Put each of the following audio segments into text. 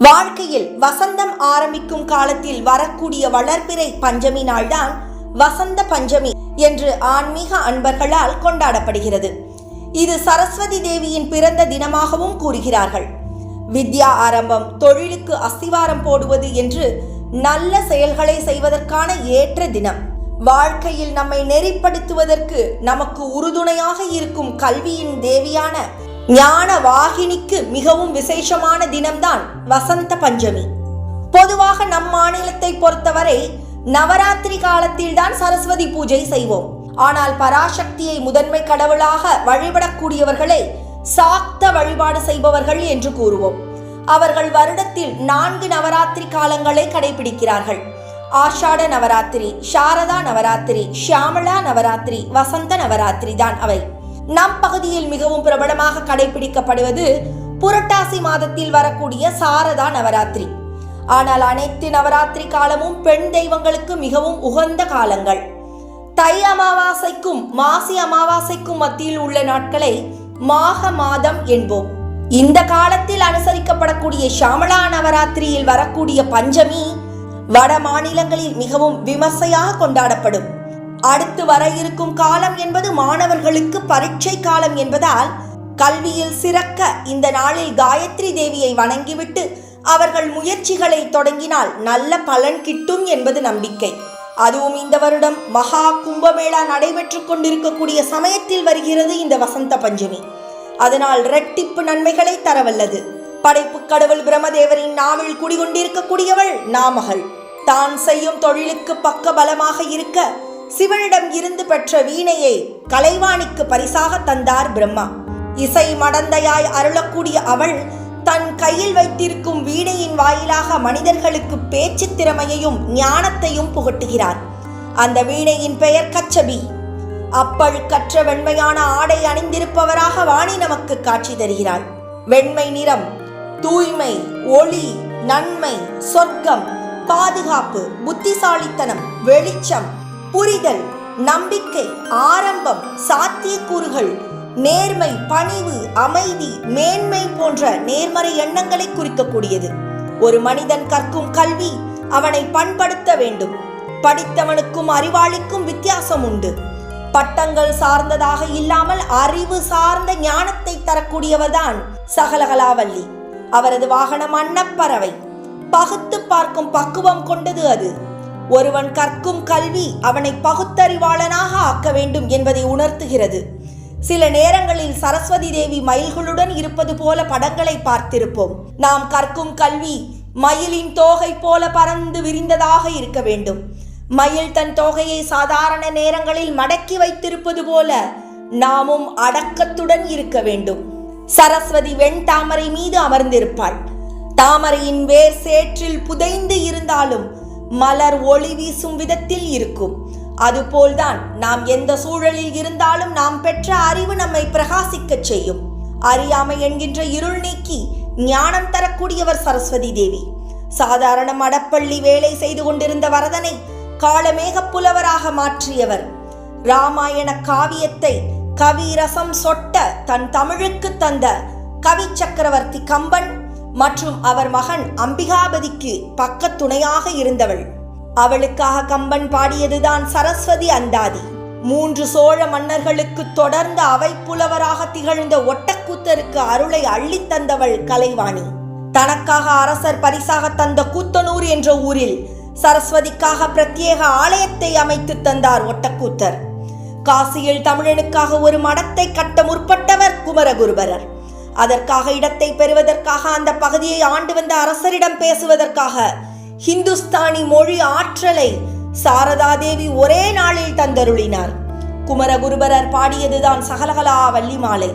வாழ்க்கையில் வசந்தம் ஆரம்பிக்கும் காலத்தில் வரக்கூடிய வளர்பிறை பஞ்சமி நாள்தான் வசந்த பஞ்சமி என்று ஆன்மீக அன்பர்களால் கொண்டாடப்படுகிறது. இது சரஸ்வதி தேவியின் பிறந்த தினமாகவும் கூறுகிறார்கள். வித்யா ஆரம்பம் தொழிலுக்கு அஸ்திவாரம் போடுவது என்று நல்ல செயல்களை செய்வதற்கான ஏற்ற தினம். வாழ்க்கையில் நம்மை நெறிப்படுத்துவதற்கு நமக்கு உறுதுணையாக இருக்கும் கல்வியின் தேவியான ஞான வாகினிக்கு மிகவும் விசேஷமான தினம்தான் வசந்த பஞ்சமி. பொதுவாக நம் மாநிலத்தை பொறுத்தவரை நவராத்திரி காலத்தில்தான் சரஸ்வதி பூஜை செய்வோம். ஆனால் பராசக்தியை முதன்மை கடவுளாக வழிபடக்கூடியவர்களை சாக்த வழிபாடு செய்பவர்கள் என்று கூறுவோம். அவர்கள் வருடத்தில் நான்கு நவராத்திரி காலங்களை கடைபிடிக்கிறார்கள். ஆஷாட நவராத்திரி சாரதா நவராத்திரி ஷியாமளா நவராத்திரி வசந்த நவராத்திரி தான் அவை. நம் பகுதியில் மிகவும் பிரபலமாக கடைபிடிக்கப்படுவது புரட்டாசி மாதத்தில் வரக்கூடிய சாரதா நவராத்திரி. ஆனால் அனைத்து நவராத்திரி காலமும் பெண் தெய்வங்களுக்கு மிகவும் உகந்த காலங்கள். தை அமாவாசைக்கும் மாசி அமாவாசைக்கும் மத்தியில் உள்ள நாட்களை மாக மாதம் என்போம். இந்த காலத்தில் அனுசரிக்கப்படக்கூடிய ஷாமளா நவராத்திரியில் வரக்கூடிய பஞ்சமி வட மாநிலங்களில் மிகவும் விமர்சையாக கொண்டாடப்படும். அடுத்து வர இருக்கும் காலம் என்பது மாணவர்களுக்கு பரீட்சை காலம் என்பதால் கல்வியில் சிறக்க இந்த நாளில் காயத்ரி தேவியை வணங்கிவிட்டு அவர்கள் முயற்சிகளை தொடங்கினால் நல்ல பலன் கிட்டும் என்பது நம்பிக்கை. அதுவும் இந்த வருடம் மகா கும்பமேளா நடைபெற்று கொண்டிருக்கக்கூடிய சமயத்தில் வருகிறது இந்த வசந்த பஞ்சமி. அதனால் ரெட்டிப்பு நன்மைகளை தரவல்லது. படைப்பு கடவுள் பிரம்மதேவரின் நாவில் குடிகொண்டிருக்கக்கூடியவள் நாமகள். தான் செய்யும் தொழிலுக்கு பக்க பலமாக இருக்க சிவனிடம் இருந்து பெற்ற வீணையை கலைவாணிக்கு பரிசாக தந்தார் பிரம்மா. இசை மடந்தையாய் அருளக்கூடிய அவள் தன் கையில் வைத்திருக்கும் வீணையின் வாயிலாக மனிதர்களுக்கு பேச்சு திறமையையும் ஞானத்தையும் புகட்டுகிறார். அந்த வீணையின் பெயர் கச்சபி. அப்பழுக்கற்ற வெண்மையான ஆடை அணிந்திருப்பவராக வாணி நமக்கு காட்சி தருகிறாள். வெண்மை நிறம் தூய்மை ஒளி நன்மை சொர்க்கம் பாதுகாப்பு புத்திசாலித்தனம் வெளிச்சம் புரிதல் நம்பிக்கை ஆரம்பம் சாத்தியக்கூறுகள் நேர்மை பணிவு அமைதி மேன்மை போன்ற நேர்மறை எண்ணங்களை குறிக்கக்கூடியது. ஒரு மனிதன் கற்கும் கல்வி அவனை பண்படுத்த வேண்டும். படித்தவனுக்கும் அறிவாளிக்கும் வித்தியாசம் உண்டு. பட்டங்கள் சார்ந்ததாக இல்லாமல் அறிவு சார்ந்த ஞானத்தை தரக்கூடியவர்தான் சகலகலாவல்லி. அவரது வாகனம் அன்னப்பறவை. பகுத்து பார்க்கும் பக்குவம் கொண்டது அது. ஒருவன் கற்கும் கல்வி அவனை பகுத்தறிவாளனாக ஆக்க வேண்டும் என்பதை உணர்த்துகிறது. சில நேரங்களில் சரஸ்வதி தேவி மயில்களுடன் இருப்பது போல படங்களை பார்த்திருப்போம். நாம் கற்கும் கல்வி மயிலின் தோகை போல பறந்து விரிந்ததாக இருக்க வேண்டும். மயில் தன் தோகையை சாதாரண நேரங்களில் மடக்கி வைத்திருப்பது போல நாமும் அடக்கத்துடன் இருக்க வேண்டும். சரஸ்வதி வெண் தாமரை மீது அமர்ந்திருப்பாள். தாமரையின் வேர் சேற்றில் புதைந்து இருந்தாலும் மலர் ஒளி வீசும் விதத்தில் இருக்கும். அதுபோல்தான் நாம் எந்த சூழலில் இருந்தாலும் நாம் பெற்ற அறிவு நம்மை பிரகாசிக்கச் செய்யும். அறியாமை என்கின்ற இருள் நீக்கி ஞானம் தரக்கூடியவர் சரஸ்வதி தேவி. சாதாரண மடப்பள்ளி வேலை செய்து கொண்டிருந்த வரதனை காலமேக புலவராக மாற்றியவர். ராமாயண காவியத்தை கவி ரசம் சொட்ட தன் தமிழுக்கு தந்த கவி சக்கரவர்த்தி கம்பன் மற்றும் அவர் மகன் அம்பிகாபதிக்கு பக்கத்துணையாக இருந்தவள். அவளுக்காக கம்பன் பாடியதுதான் சரஸ்வதி அந்தாதி. மூன்று சோழ மன்னர்களுக்கு தொடர்ந்து அவை புலவராக திகழ்ந்த ஒட்டக்கூத்தருக்கு அருளை அள்ளித் தந்தவள் கலைவாணி. தனக்காக அரசர் பரிசாக தந்த கூத்தனூர் என்ற ஊரில் சரஸ்வதிக்காக பிரத்யேக ஆலயத்தை அமைத்து தந்தார் ஒட்டக்கூத்தர். காசியில் தமிழனுக்காக ஒரு மடத்தை கட்ட முற்பட்டவர் குமரகுருபரர். அதற்காக இடத்தை பெறுவதற்காக அந்த பகுதியை ஆண்டு வந்த அரசரிடம் பேசுவதற்காக ஹிந்துஸ்தானி மொழி ஆற்றலை சாரதாதேவி ஒரே நாளில் தந்தருளினார். குமரகுருபரர் பாடியதுதான் சகலகலா வள்ளி மாலை.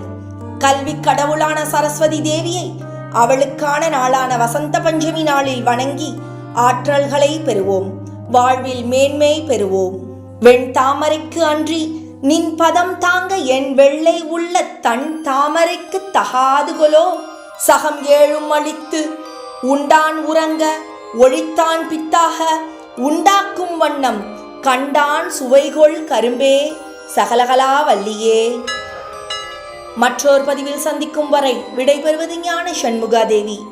கல்வி கடவுளான சரஸ்வதி தேவியை அவளுக்கான நாளான வசந்த பஞ்சமி நாளில் வணங்கி ஆற்றல்களை பெறுவோம். வாழ்வில் மேன்மை பெறுவோம். வெண் தாமரைக்கு அன்றி நின் பதம் தாங்க என் வெள்ளை உள்ள தன் தாமரைக்கு தகாதுகொலோ சகம் ஏழும் அளித்து உண்டான் உறங்க ஒழித்தான் பித்தாக. உண்டாக்கும் வண்ணம் கண்டான் சுவைகொள் கரும்பே. சகலகலா வல்லியே. மற்றொரு பதிவில் சந்திக்கும் வரை விடைபெறுவது ஞான சண்முகாதேவி.